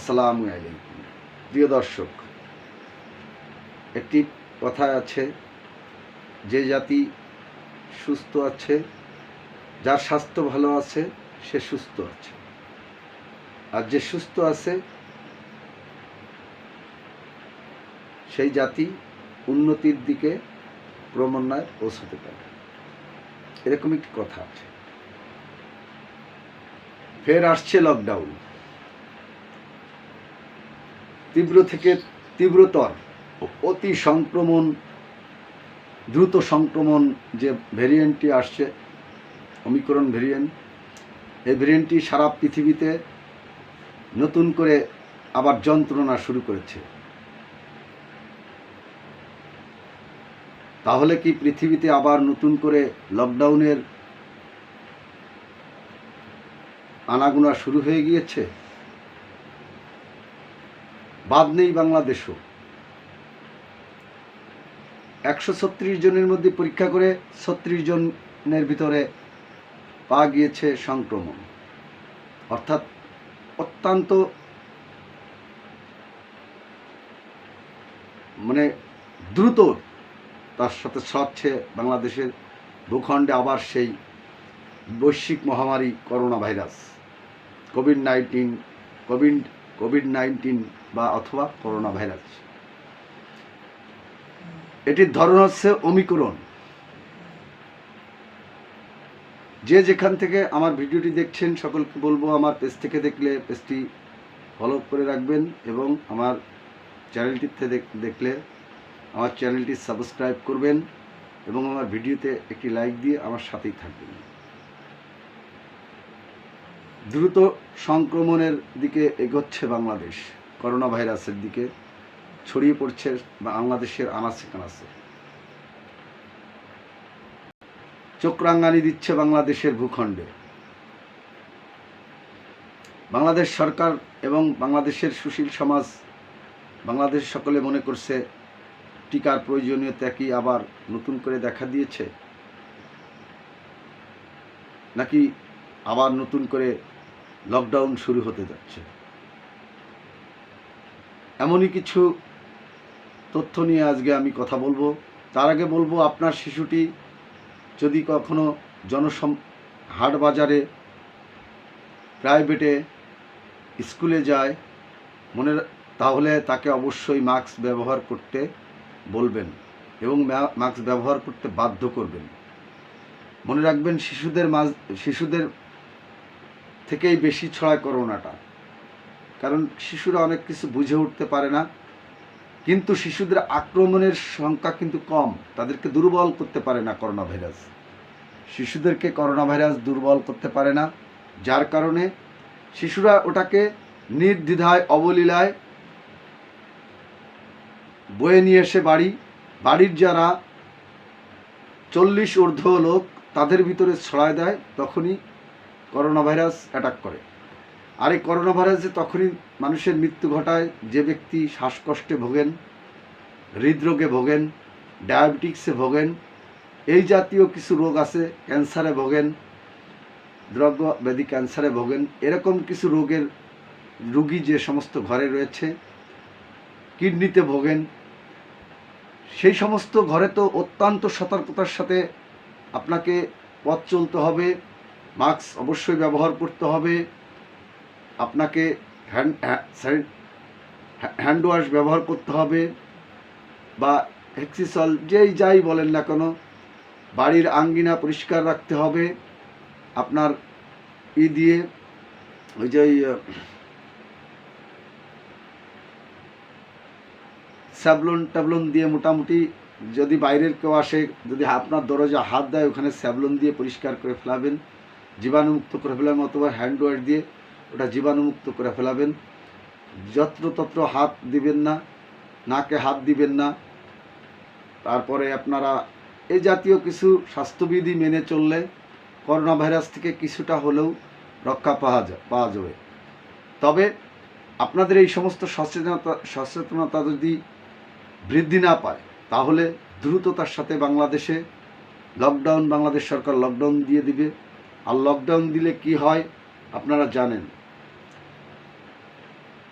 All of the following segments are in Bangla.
আসসালামু আলাইকুম। প্রিয় দর্শক, একটি কথা আছে, যে জাতি সুস্থ আছে, যার স্বাস্থ্য ভালো আছে, সে সুস্থ আছে। আর যে সুস্থ আছে, সেই জাতি উন্নতির দিকে ক্রমান্বয়ে পৌঁছতে পারে। এরকম একটি কথা আছে। ফের আসছে লকডাউন তীব্র থেকে তীব্রতর অতি সংক্রমণ দ্রুত সংক্রমণ যে ভেরিয়েন্টটি আসছে অমিক্রণ ভেরিয়েন্ট এই ভেরিয়েন্টটি সারা পৃথিবীতে নতুন করে আবার যন্ত্রণা শুরু করেছে। তাহলে কি পৃথিবীতে আবার নতুন করে লকডাউনের আনাগুনা শুরু হয়ে গিয়েছে? বাদ নেই বাংলাদেশও। একশো ছত্রিশ জনের মধ্যে পরীক্ষা করে ছত্রিশ জনের ভিতরে পাওয়া গিয়েছে সংক্রমণ। অর্থাৎ অত্যন্ত মানে দ্রুত তার সাথে ছড়াচ্ছে বাংলাদেশের ভূখণ্ডে আবার সেই বৈশ্বিক মহামারী corona virus. Covid nineteen, covid covid nineteen বা অথবা করোনা ভাইরাস এটির ধরন হচ্ছে অমিক্রণ যে যেখান থেকে আমার ভিডিওটি দেখছেন, সকলকে বলব আমার পেজ থেকে দেখলে পেজটি ফলো করে রাখবেন এবং আমার চ্যানেলটিতে দেখ- দেখলে আমার চ্যানেলটি সাবস্ক্রাইব করবেন এবং আমার ভিডিওতে একটি লাইক দিয়ে আমার সাথেই থাকবেন। দ্রুত সংক্রমণের দিকে এগোচ্ছে বাংলাদেশ। করোনা ভাইরাসের দিকে ছড়িয়ে পড়ছে বাংলাদেশের আনাচে কানাচে। চোখরাঙ্গানি দিচ্ছে বাংলাদেশের ভূখণ্ডে। বাংলাদেশ সরকার এবং বাংলাদেশের সুশীল সমাজ, বাংলাদেশ সকলে মনে করছে টিকার প্রয়োজনীয়তা কি আবার নতুন করে দেখা দিয়েছে? নাকি আবার নতুন করে লকডাউন শুরু হতে যাচ্ছে? এমনই কিছু তথ্য নিয়ে আজকে আমি কথা বলব। তার আগে বলব, আপনার শিশুটি যদি কখনো জনসম হাট বাজারে প্রাইভেটে স্কুলে যায়, মনে তাহলে তাকে অবশ্যই মাস্ক ব্যবহার করতে বলবেন এবং মাস্ক ব্যবহার করতে বাধ্য করবেন। মনে রাখবেন, শিশুদের মাঝ, শিশুদের থেকেই বেশি ছড়ায় করোনাটা। কারণ শিশুরা অনেক কিছু বুঝে উঠতে পারে না। কিন্তু শিশুদের আক্রমণের সংখ্যা কিন্তু কম। তাদেরকে দুর্বল করতে পারে না করোনা ভাইরাস শিশুদেরকে করোনা ভাইরাস দুর্বল করতে পারে না, যার কারণে শিশুরা ওটাকে নির্দ্বিধায়, অবলীলায় বয়ে নিয়ে এসে বাড়ি। বাড়ির যারা চল্লিশ ঊর্ধ্ব লোক, তাদের ভিতরে ছড়ায় দেয়, তখনই করোনা ভাইরাস অ্যাটাক করে। আর এই করোনা ভাইরাসে তখনই মানুষের মৃত্যু ঘটায়। যে ব্যক্তি শ্বাসকষ্টে ভোগেন, হৃদরোগে ভোগেন, ডায়াবেটিক্সে ভোগেন, এই জাতীয় কিছু রোগ আছে, ক্যান্সারে ভোগেন, দ্রব্য ব্যাধি ক্যান্সারে ভোগেন, এরকম কিছু রোগের রুগী যে সমস্ত ঘরে রয়েছে, কিডনিতে ভোগেন, সেই সমস্ত ঘরে তো অত্যন্ত সতর্কতার সাথে আপনাকে পথ চলতে হবে, মাস্ক অবশ্যই ব্যবহার করতে হবে আপনাকে হ্যান্ড হ্যান্ড ওয়াশ ব্যবহার করতে হবে বা হেক্সিসল যেই যাই বলেন না কেন, বাড়ির আঙ্গিনা পরিষ্কার রাখতে হবে। আপনার ই দিয়ে ওই যে স্যাবলন ট্যাবলন দিয়ে মোটামুটি যদি বাইরের কেউ আসে, যদি আপনার দরজা হাত দেয়, ওখানে স্যাবলন দিয়ে পরিষ্কার করে ফেলাবেন, জীবাণুমুক্ত করে ফেলাবেন অথবা হ্যান্ড ওয়াশ দিয়ে ওটা জীবাণুমুক্ত করে ফেলাবেন। যত্রতত্র হাত দিবেন না, নাকে হাত দিবেন না। তারপরে আপনারা এই জাতীয় কিছু স্বাস্থ্যবিধি মেনে চললে করোনা ভাইরাস থেকে কিছুটা হলেও রক্ষা পাওয়া যায় পাওয়া যাবে। তবে আপনাদের এই সমস্ত সচেতনতা সচেতনতা যদি বৃদ্ধি না পায়, তাহলে দ্রুততার সাথে বাংলাদেশে লকডাউন, বাংলাদেশ সরকার লকডাউন দিয়ে দিবে। আর লকডাউন দিলে কি হয়, আপনারা জানেন।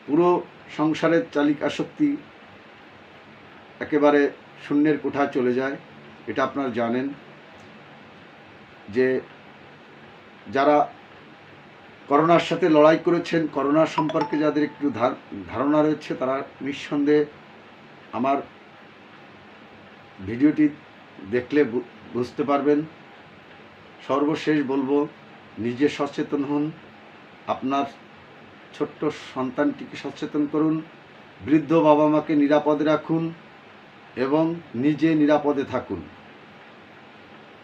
পুরো সংসারের চালিকা শক্তি একেবারে শূন্যের কোঠায় চলে যায়, এটা আপনারা জানেন, যে যারা করোনার সাথে লড়াই করেছেন, করোনা সম্পর্কে যাদের একটু ধার- ধারণা রয়েছে, তারা নিঃসন্দেহে আমার ভিডিওটি দেখলে বুঝতে পারবেন। সর্বশেষ বলব, নিজে সচেতন হন, আপনার ছোট্ট সন্তানটিকে সচেতন করুন, বৃদ্ধ বাবা মাকে নিরাপদে রাখুন এবং নিজে নিরাপদে থাকুন।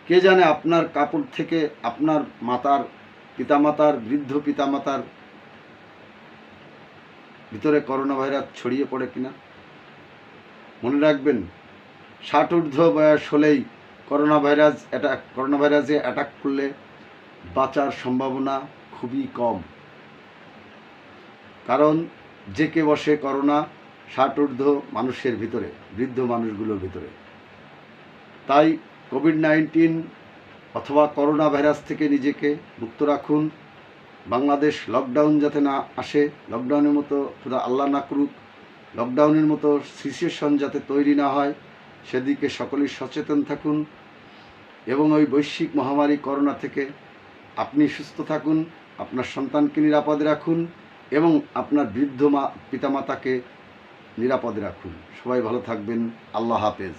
কে জানে আপনার কাপড় থেকে আপনার মাতার পিতামাতার, বৃদ্ধ পিতামাতার ভিতরে করোনা ভাইরাস ছড়িয়ে পড়ে কিনা? মনে রাখবেন, ষাট ঊর্ধ্ব বয়স হলেই করোনা ভাইরাস অ্যাটাক করোনা ভাইরাসে অ্যাটাক করলে বাঁচার সম্ভাবনা খুবই কম। কারণ জেকে বসে করোনা, ষাট ঊর্ধ্ব মানুষের ভিতরে, বৃদ্ধ মানুষগুলোর ভিতরে। তাই কোভিড নাইন্টিন অথবা করোনা ভাইরাস থেকে নিজেকে মুক্ত রাখুন। বাংলাদেশ লকডাউন যাতে না আসে, লকডাউনের মতো শুধু আল্লাহ না করুক, লকডাউনের মতো সিচুয়েশন যাতে তৈরি না হয়, সেদিকে সকলেই সচেতন থাকুন এবং ওই বৈশ্বিক মহামারী করোনা থেকে আপনি সুস্থ থাকুন, আপনার সন্তানকে নিরাপদে রাখুন। এবং আপনার বৃদ্ধ মা পিতামাতাকে নিরাপদে রাখুন। সবাই ভালো থাকবেন। আল্লাহ হাফেজ।